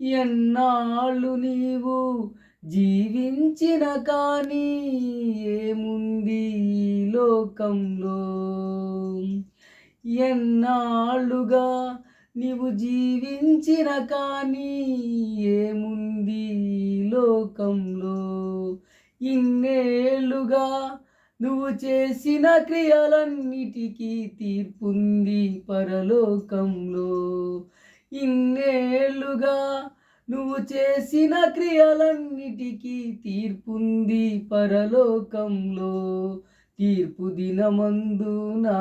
ఎన్నాళ్ళు నీవు జీవించిన కానీ ఏముంది లోకంలో? ఎన్నాళ్ళుగా నీవు జీవించిన కానీ ఏముంది లోకంలో? ఇన్నేళ్ళుగా నువ్వు చేసిన క్రియలన్నిటికీ తీర్పుంది పరలోకంలో. ఇన్నేళ్ళుగా నువ్వు చేసిన క్రియలన్నిటికీ తీర్పుంది పరలోకంలో. తీర్పు దినమందునా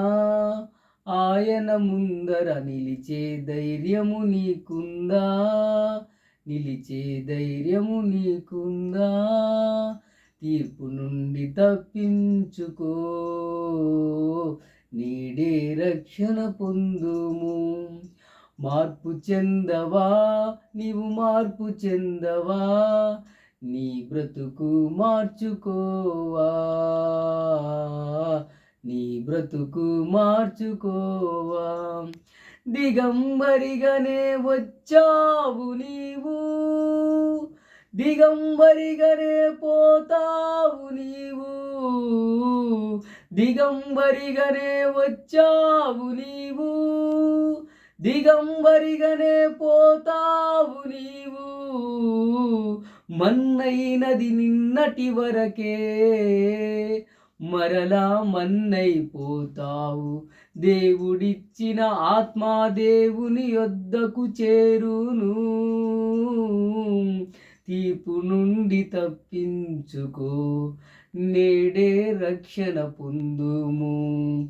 ఆయన ముందర నిలిచే ధైర్యము నీకుందా? నిలిచే ధైర్యము నీకుందా? తీర్పు నుండి తప్పించుకో. నీడే రక్షణ పొందుము. మార్పు చెందవా? నీవు మార్పు చెందవా? నీ బ్రతుకు మార్చుకోవా? నీ బ్రతుకు మార్చుకోవా? దిగంబరిగానే వచ్చావు నీవు. దిగంబరిగానే పోతావు నీవు. దిగంబరిగానే వచ్చావు నీవు. దిగంబరిగానే పోతావు నీవు. మన్నైనది నిన్నటి వరకే. మరలా మన్నైపోతావు. దేవుడిచ్చిన ఆత్మా దేవుని యొద్దకు చేరును. తీర్పు నుండి తప్పించుకో. నేడే రక్షణ పొందుము.